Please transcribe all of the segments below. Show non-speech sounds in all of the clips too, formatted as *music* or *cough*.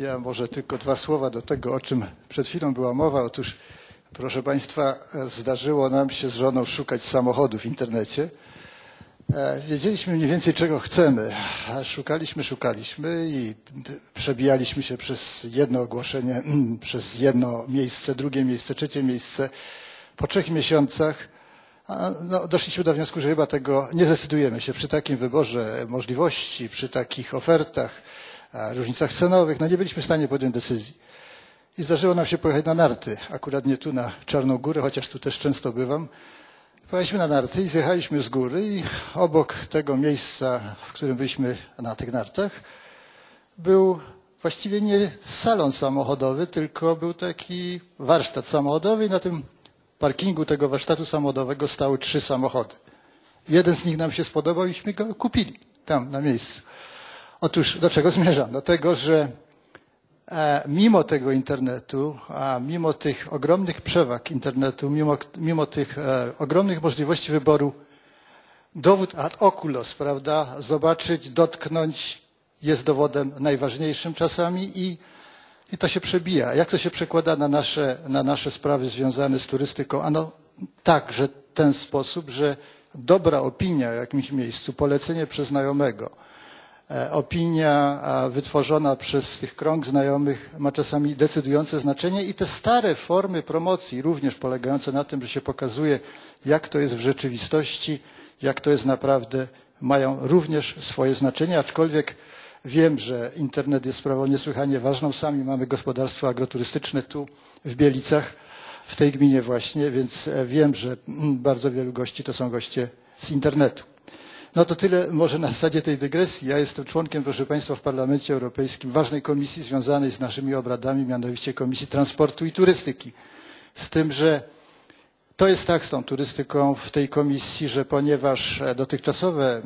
Ja może tylko dwa słowa do tego, o czym przed chwilą była mowa. Otóż, proszę Państwa, zdarzyło nam się z żoną szukać samochodu w internecie. E, wiedzieliśmy mniej więcej, czego chcemy. Szukaliśmy, szukaliśmy i przebijaliśmy się przez jedno ogłoszenie, *clears throat* przez jedno miejsce, drugie miejsce, trzecie miejsce. Po trzech miesiącach no, doszliśmy do wniosku, że chyba tego nie zdecydujemy się przy takim wyborze możliwości, przy takich ofertach, różnicach cenowych. No nie byliśmy w stanie podjąć decyzji. I zdarzyło nam się pojechać na narty, akurat nie tu na Czarną Górę, chociaż tu też często bywam. Pojechaliśmy na narty i zjechaliśmy z góry i obok tego miejsca, w którym byliśmy na tych nartach, był właściwie nie salon samochodowy, tylko był taki warsztat samochodowy i na tym parkingu tego warsztatu samochodowego stały trzy samochody. Jeden z nich nam się spodobał iśmy go kupili tam na miejscu. Otóż do czego zmierzam? Do tego, że e, mimo tego internetu, mimo tych ogromnych przewag internetu, mimo, mimo tych e, ogromnych możliwości wyboru, dowód ad oculos, prawda, zobaczyć, dotknąć jest dowodem najważniejszym czasami i i to się przebija. Jak to się przekłada na nasze, na nasze sprawy związane z turystyką? Ano tak, że ten sposób, że dobra opinia w jakimś miejscu, polecenie przez znajomego, opinia wytworzona przez tych krąg znajomych ma czasami decydujące znaczenie i te stare formy promocji, również polegające na tym, że się pokazuje, jak to jest w rzeczywistości, jak to jest naprawdę, mają również swoje znaczenie, aczkolwiek Wiem, że internet jest sprawą niesłychanie ważną. Sami mamy gospodarstwo agroturystyczne tu w Bielicach, w tej gminie właśnie, więc e, wiem, że mm, bardzo wielu gości to są goście z internetu. No to tyle może na zasadzie tej dygresji. Ja jestem członkiem, proszę Państwa, w Parlamencie Europejskim ważnej komisji związanej z naszymi obradami, mianowicie Komisji Transportu i Turystyki. Z tym, że to jest tak z tą turystyką w tej komisji, że ponieważ e, dotychczasowe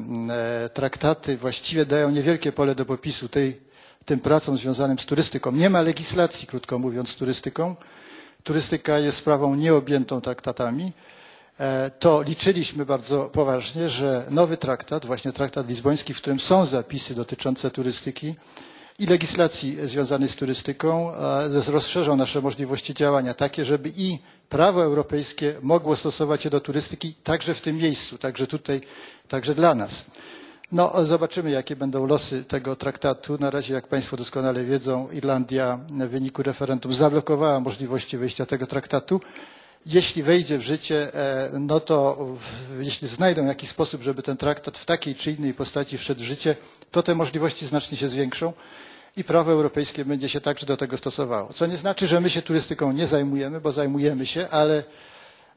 e, traktaty właściwie dają niewielkie pole do popisu tej, tym pracom związanym z turystyką. Nie ma legislacji, krótko mówiąc, turystyką. Turystyka jest sprawą nieobjętą traktatami. E, to liczyliśmy bardzo poważnie, że nowy traktat, właśnie traktat lizboński, w którym są zapisy dotyczące turystyki i legislacji związanej z turystyką, rozszerzą nasze możliwości działania takie, żeby i prawo europejskie mogło stosować się do turystyki także w tym miejscu, także tutaj, także dla nas. No, zobaczymy, jakie będą losy tego traktatu. Na razie, jak Państwo doskonale wiedzą, Irlandia w wyniku referendum zablokowała możliwości wejścia tego traktatu. Jeśli wejdzie w życie, e, no to jeśli znajdą jakiś sposób, żeby ten traktat w takiej czy innej postaci wszedł w życie, to te możliwości znacznie się zwiększą i prawo europejskie będzie się także do tego stosowało. Co nie znaczy, że my się turystyką nie zajmujemy, bo zajmujemy się, ale,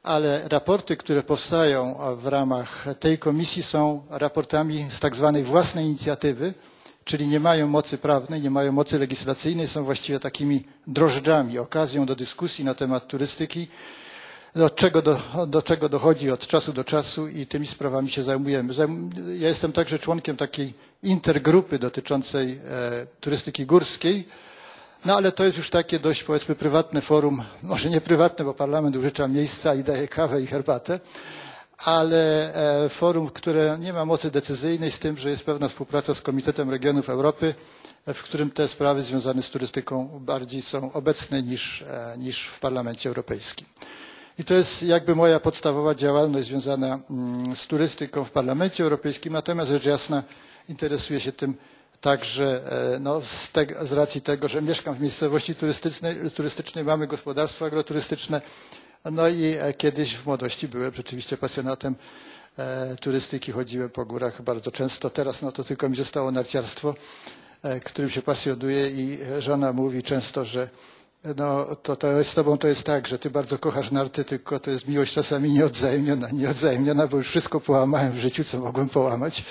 ale raporty, które powstają w ramach tej komisji są raportami z tak zwanej własnej inicjatywy, czyli nie mają mocy prawnej, nie mają mocy legislacyjnej, są właściwie takimi drożdżami, okazją do dyskusji na temat turystyki, do czego, do, do czego dochodzi od czasu do czasu i tymi sprawami się zajmujemy. Ja jestem także członkiem takiej intergrupy dotyczącej e, turystyki górskiej, no ale to jest już takie dość powiedzmy prywatne forum, może nie prywatne, bo parlament użycza miejsca i daje kawę i herbatę, ale e, forum, które nie ma mocy decyzyjnej z tym, że jest pewna współpraca z Komitetem Regionów Europy, w którym te sprawy związane z turystyką bardziej są obecne niż, e, niż w Parlamencie Europejskim. I to jest jakby moja podstawowa działalność związana mm, z turystyką w Parlamencie Europejskim, natomiast rzecz jasna interesuję się tym także e, no, z, te, z racji tego, że mieszkam w miejscowości turystycznej, turystycznej, mamy gospodarstwo agroturystyczne, no i e, kiedyś w młodości byłem rzeczywiście pasjonatem e, turystyki, chodziłem po górach bardzo często, teraz no to tylko mi zostało narciarstwo, którym się pasjonuję i żona mówi często, że no to, to z tobą to jest tak, że ty bardzo kochasz narty, tylko to jest miłość czasami nieodzajemniona, nieodzajemniona, bo już wszystko połamałem w życiu, co mogłem połamać,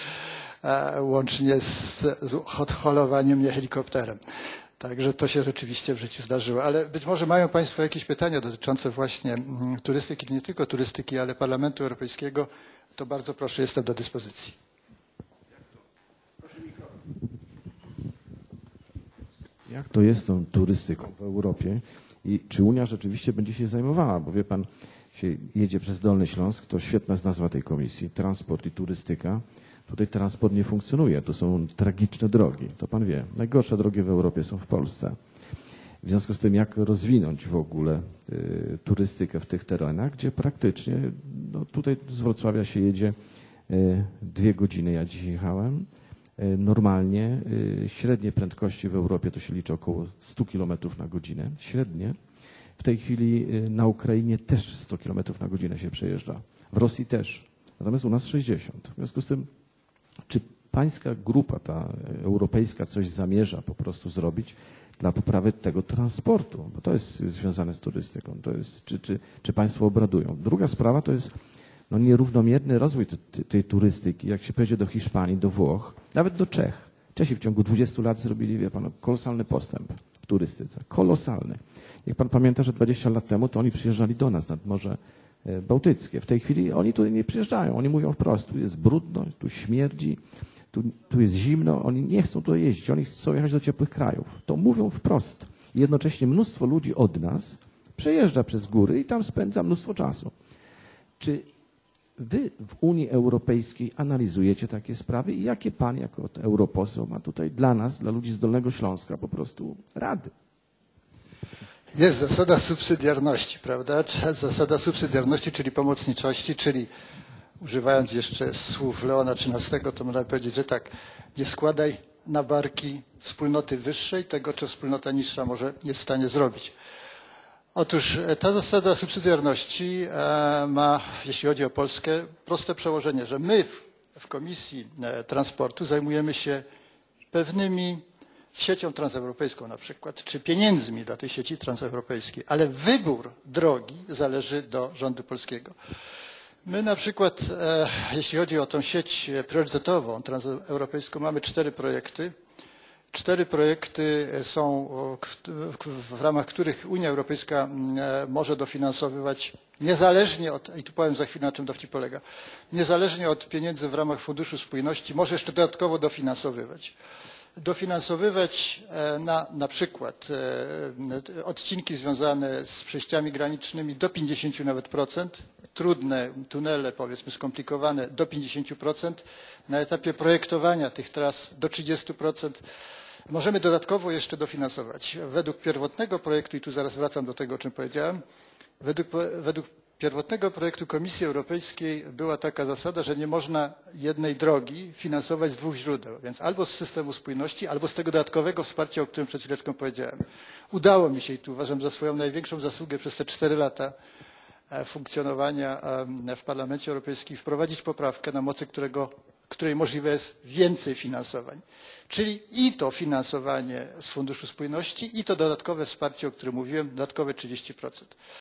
łącznie z, z holowaniem mnie helikopterem. Także to się rzeczywiście w życiu zdarzyło. Ale być może mają Państwo jakieś pytania dotyczące właśnie mm, turystyki, nie tylko turystyki, ale Parlamentu Europejskiego, to bardzo proszę, jestem do dyspozycji. Jak to jest z tą turystyką w Europie i czy Unia rzeczywiście będzie się zajmowała? Bo wie pan, się jedzie przez Dolny Śląsk, to świetna jest nazwa tej komisji, transport i turystyka. Tutaj transport nie funkcjonuje, to są tragiczne drogi, to pan wie. Najgorsze drogi w Europie są w Polsce. W związku z tym, jak rozwinąć w ogóle y, turystykę w tych terenach, gdzie praktycznie, no tutaj z Wrocławia się jedzie y, dwie godziny, ja dziś jechałem. Y, normalnie y, średnie prędkości w Europie to się liczy około 100 km na godzinę, średnie. W tej chwili y, na Ukrainie też 100 km na godzinę się przejeżdża. W Rosji też. Natomiast u nas 60. W związku z tym, czy pańska grupa, ta europejska, coś zamierza po prostu zrobić dla poprawy tego transportu? Bo to jest związane z turystyką. To jest, czy, czy, czy państwo obradują? Druga sprawa to jest no, nierównomierny rozwój tej turystyki. Jak się pojedzie do Hiszpanii, do Włoch, nawet do Czech. Czesi w ciągu 20 lat zrobili, wie pan, kolosalny postęp w turystyce. Kolosalny. Niech pan pamięta, że 20 lat temu to oni przyjeżdżali do nas nad Morze e, Bałtyckie. W tej chwili oni tu nie przyjeżdżają. Oni mówią wprost, tu jest brudno, tu śmierdzi, tu, tu jest zimno. Oni nie chcą tu jeździć. Oni chcą jechać do ciepłych krajów. To mówią wprost. Jednocześnie mnóstwo ludzi od nas przejeżdża przez góry i tam spędza mnóstwo czasu. Czy wy w Unii Europejskiej analizujecie takie sprawy i jakie pan jako europoseł ma tutaj dla nas, dla ludzi z Dolnego Śląska po prostu rady? Jest zasada subsydiarności, prawda? Zasada subsydiarności, czyli pomocniczości, czyli używając jeszcze słów Leona XIII, to można powiedzieć, że tak, nie składaj na barki wspólnoty wyższej tego, co wspólnota niższa może jest w stanie zrobić. Otóż e, ta zasada subsydiarności e, ma, jeśli chodzi o Polskę, proste przełożenie, że my w, Komisji e, Transportu zajmujemy się pewnymi siecią transeuropejską na przykład, czy pieniędzmi dla tej sieci transeuropejskiej, ale wybór drogi zależy do rządu polskiego. My na przykład, jeśli chodzi o tą sieć priorytetową transeuropejską, mamy cztery projekty. Cztery projekty są, w ramach których Unia Europejska mm, e, może dofinansowywać niezależnie od, i tu powiem za chwilę na czym dowcip polega, niezależnie od pieniędzy w ramach Funduszu Spójności, może jeszcze dodatkowo dofinansowywać. Dofinansowywać e, na, na przykład e, odcinki związane z przejściami granicznymi do 50 nawet procent, trudne tunele, powiedzmy skomplikowane do 50 procent, na etapie projektowania tych tras do 30 procent. Możemy dodatkowo jeszcze dofinansować. Według pierwotnego projektu, i tu zaraz wracam do tego, o czym powiedziałem, według, według pierwotnego projektu Komisji Europejskiej była taka zasada, że nie można jednej drogi finansować z dwóch źródeł, więc albo z systemu spójności, albo z tego dodatkowego wsparcia, o którym przed chwileczką powiedziałem. Udało mi się i tu uważam za swoją największą zasługę przez te cztery lata funkcjonowania em, w Parlamencie Europejskim wprowadzić poprawkę, na mocy którego, której możliwe jest więcej finansowań. Czyli i to finansowanie z Funduszu Spójności, i to dodatkowe wsparcie, o którym mówiłem, dodatkowe 30%.